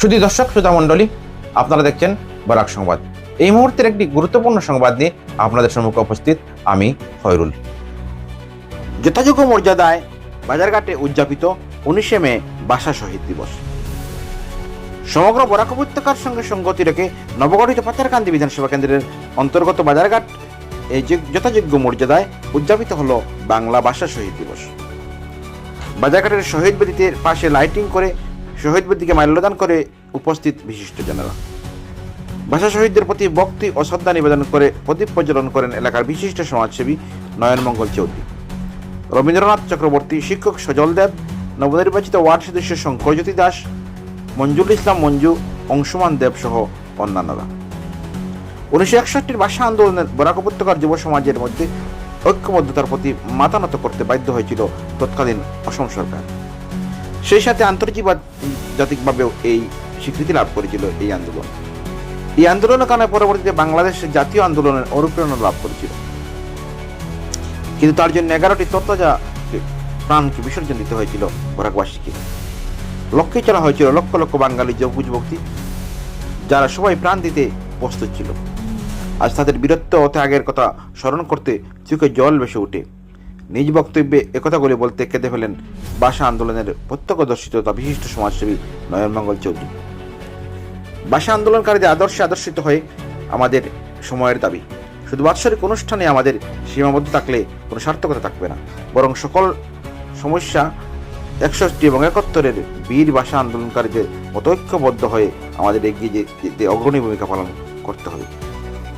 শুধু দর্শক শ্রোতা মণ্ডলী, আপনারা দেখছেন বরাক সংবাদ। এই মুহূর্তের একটি গুরুত্বপূর্ণ সংবাদ নিয়ে আপনাদের সম্মুখে উপস্থিত আমি খয়রুল। যথাযোগ্য মর্যাদায় বাজারঘাটে উদযাপিত উনিশে মে ভাষা শহীদ দিবস। সমগ্র বরাক উপত্যকার সঙ্গে সঙ্গতি রেখে নবগঠিত পাচারকান্দি বিধানসভা কেন্দ্রের অন্তর্গত বাজারঘাট এই যথাযোগ্য মর্যাদায় উদযাপিত হল বাংলা ভাষা শহীদ দিবস। বাজারঘাটের শহীদ বেদিতে পাশে লাইটিং করে শহীদ বেদিকে মাল্যদান করে উপস্থিত বিশিষ্ট বিশিষ্টজনেরা ভাষা শহীদদের প্রতি ভক্তি ও শ্রদ্ধা নিবেদন করে প্রদীপ প্রজ্বলন করেন এলাকার বিশিষ্ট সমাজসেবী নয়নমঙ্গল চৌধুরী। রবীন্দ্রনাথ চক্রবর্তী শিক্ষক সজল দেব, নবনির্বাচিত ওয়ার্ড সদস্য শঙ্করজ্যোতি দাস, মঞ্জুল ইসলাম মঞ্জু, অংশুমান দেব সহ অন্যান্যরা। উনিশশো একষট্টির ভাষা আন্দোলনের বরাক উপত্যকার যুব সমাজের মধ্যে ঐক্যবদ্ধতার প্রতি মাতানত করতে বাধ্য হয়েছিল তৎকালীন অসম সরকার। সেই সাথে আন্তর্জাতিকভাবেও এই স্বীকৃতি লাভ করেছিল এই আন্দোলন। এই আন্দোলনের কারণে পরবর্তীতে বাংলাদেশের জাতীয় আন্দোলনের অনুপ্রেরণা লাভ করেছিল? কিন্তু তার জন্য এগারোটি তত্ত্বজা প্রাণকে বিসর্জন দিতে হয়েছিল বরাকবাসীকে। লক্ষ্যে চলা হয়েছিল লক্ষ লক্ষ বাঙালি যুবক যুবতী যারা সবাই প্রাণ দিতে প্রস্তুত ছিল। আজ তাদের বীরত্ব ও ত্যাগের কথা স্মরণ করতে চোখে জল ভেসে ওঠে। নিজ বক্তব্যে একথাগুলি বলতে কেঁদে ফেলেন ভাষা আন্দোলনের প্রত্যক্ষদর্শী তথা বিশিষ্ট সমাজসেবী নয়নমঙ্গল চৌধুরী। ভাষা আন্দোলনকারীদের আদর্শে আদর্শিত হয়ে আমাদের সময়ের দাবি। শুধু বাৎসরিক অনুষ্ঠানে আমাদের সীমাবদ্ধ থাকলে কোনো সার্থকতা থাকবে না। বরং সকল সমস্যা একষষ্টি এবং একাত্তরের বীর ভাষা আন্দোলনকারীদের মতো ঐক্যবদ্ধ হয়ে আমাদের এগিয়ে যেতে অগ্রণী ভূমিকা পালন করতে হবে।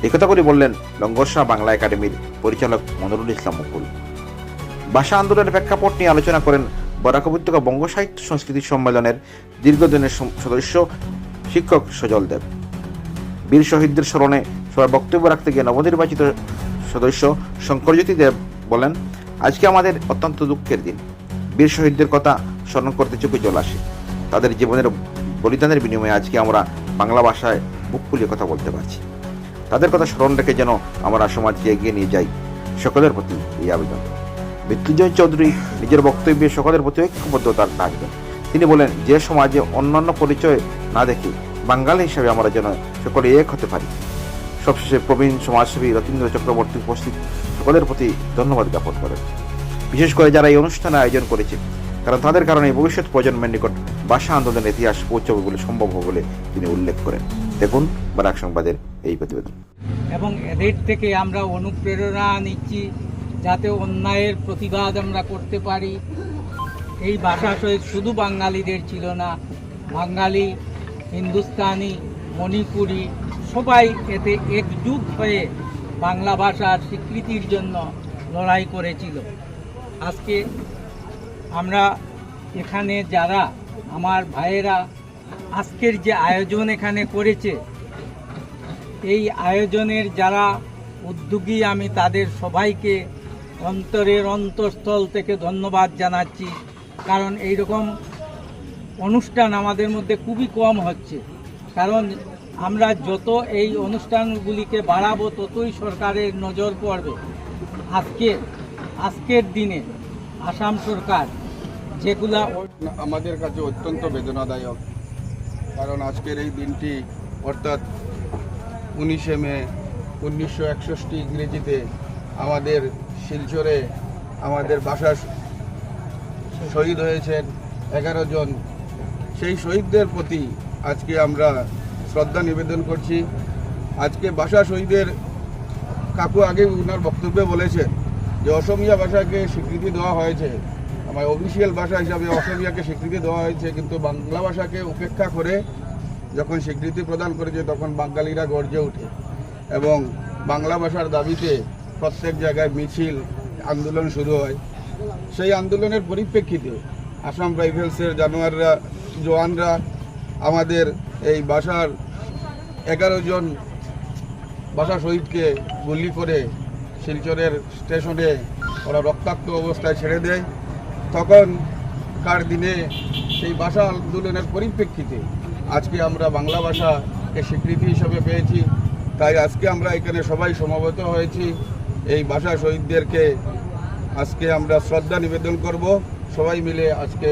একথা করে বললেন লঙ্গরশাহ বাংলা একাডেমির পরিচালক মনিরুল ইসলাম মুকুল। ভাষা আন্দোলনের প্রেক্ষাপট নিয়ে আলোচনা করেন বরাক উপত্যকা বঙ্গ সাহিত্য সংস্কৃতি সম্মেলনের দীর্ঘদিনের সদস্য শিক্ষক সজল দেব। বীর শহীদদের স্মরণে সবাই বক্তব্য রাখতে গিয়ে নবনির্বাচিত সদস্য শঙ্করজ্যোতি দেব বলেন, আজকে আমাদের অত্যন্ত দুঃখের দিন। বীর শহীদদের কথা স্মরণ করতে চোখে জল আসে। তাদের জীবনের বলিদানের বিনিময়ে আজকে আমরা বাংলা ভাষায় বুক ফুলিয়ে কথা বলতে পারছি। তাদের কথা স্মরণ রেখে যেন আমরা সমাজকে এগিয়ে নিয়ে যাই। সকলের প্রতি এই আবেদন। মৃত্যুঞ্জয় চৌধুরী নিজের বক্তব্যে সকলের প্রতি ঐক্যবদ্ধতার ডাক দেন তিনি বলেন, যে সমাজে অন্যান্য পরিচয় না দেখে, বাঙালি হিসাবে আমরা যেন সকলে এক হতে পারি। সবশেষে প্রবীণ সমাজসেবী রতীন্দ্র চক্রবর্তী উপস্থিত সকলের প্রতি ধন্যবাদ জ্ঞাপন করেন। বিশেষ করে যারা এই অনুষ্ঠানে আয়োজন করেছে কারণ তাদের কারণে ভবিষ্যৎ প্রজন্মের নিকট ভাষা আন্দোলনের ইতিহাস পৌঁছবে বলে সম্ভব হবে বলে তিনি উল্লেখ করেন। দেখুন, বারাক সংবাদের এই প্রতিবেদন। এবং এদের থেকে আমরা অনুপ্রেরণা নিচ্ছি। যাতে অন্যায়ের প্রতিবাদ আমরা করতে পারি। এই ভাষা শহীদ শুধু বাঙালিদের ছিল না, বাঙালি, হিন্দুস্তানি, মণিপুরি, সবাই এতে একজুট হয়ে বাংলা ভাষার স্বীকৃতির জন্য লড়াই করেছিল। আজকে আমরা এখানে যারা, আমার ভাইয়েরা, আজকের যে আয়োজন এখানে করেছে, এই আয়োজনের যারা উদ্যোগী আমি তাদের সবাইকে অন্তরের অন্তঃস্থল থেকে ধন্যবাদ জানাচ্ছি। কারণ এই রকম অনুষ্ঠান আমাদের মধ্যে খুবই কম হচ্ছে। কারণ আমরা যত এই অনুষ্ঠানগুলিকে বাড়াবো, ততই সরকারের নজর পড়বে। আজকে, আজকের দিনে আসাম সরকার যেগুলা আমাদের কাছে অত্যন্ত বেদনাদায়ক। কারণ আজকের এই দিনটি, অর্থাৎ উনিশে মে উনিশশো ইংরেজিতে আমাদের শিলচরে আমাদের ভাষা শহীদ হয়েছেন এগারো জন। সেই শহীদদের প্রতি আজকে আমরা শ্রদ্ধা নিবেদন করছি। আজকে ভাষা শহীদের কাকু আগে ওনার বক্তব্যে বলেছেন যে অসমীয়া ভাষাকে স্বীকৃতি দেওয়া হয়েছে। আমার অফিসিয়াল ভাষা হিসাবে অসমীয়াকে স্বীকৃতি দেওয়া হয়েছে, কিন্তু বাংলা ভাষাকে উপেক্ষা করে যখন স্বীকৃতি প্রদান করেছে, তখন বাঙালিরা গর্জে ওঠে। এবং বাংলা ভাষার দাবিতে প্রত্যেক জায়গায় মিছিল, আন্দোলন শুরু হয়। সেই আন্দোলনের পরিপ্রেক্ষিতে আসাম রাইফেলসের জানোয়াররা, জওয়ানরা আমাদের এই ভাষার এগারো জন ভাষা শহীদকে গুলি করে শিলচরের স্টেশনে ওরা রক্তাক্ত অবস্থায় ছেড়ে দেয়। তখনকার দিনে সেই ভাষা আন্দোলনের পরিপ্রেক্ষিতে আজকে আমরা বাংলা ভাষাকে স্বীকৃতি হিসাবে পেয়েছি। তাই আজকে আমরা এখানে সবাই সমবেত হয়েছি। এই ভাষা শহীদদেরকে আজকে আমরা শ্রদ্ধা নিবেদন করব। সবাই মিলে আজকে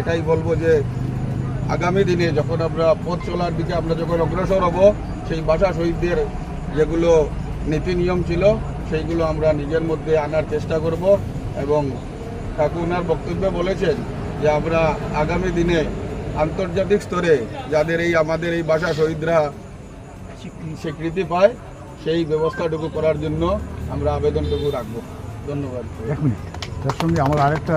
এটাই বলব যে আগামী দিনে যখন আমরা পথ চলার দিকে আমরা যখন অগ্রসর হব, সেই ভাষা শহীদদের যেগুলো নীতি নিয়ম ছিল, সেইগুলো আমরা নিজের মধ্যে আনার চেষ্টা করব এবং কাকু বক্তব্যে বলেছেন যে আমরা আগামী দিনে আন্তর্জাতিক স্তরে যাদের এই আমাদের এই ভাষা শহীদরা স্বীকৃতি পায়, সেই ব্যবস্থাটুকু করার জন্য আমরা আবেদনটুকু রাখব। ধন্যবাদ। এক মিনিট। তার সঙ্গে আমার আরেকটা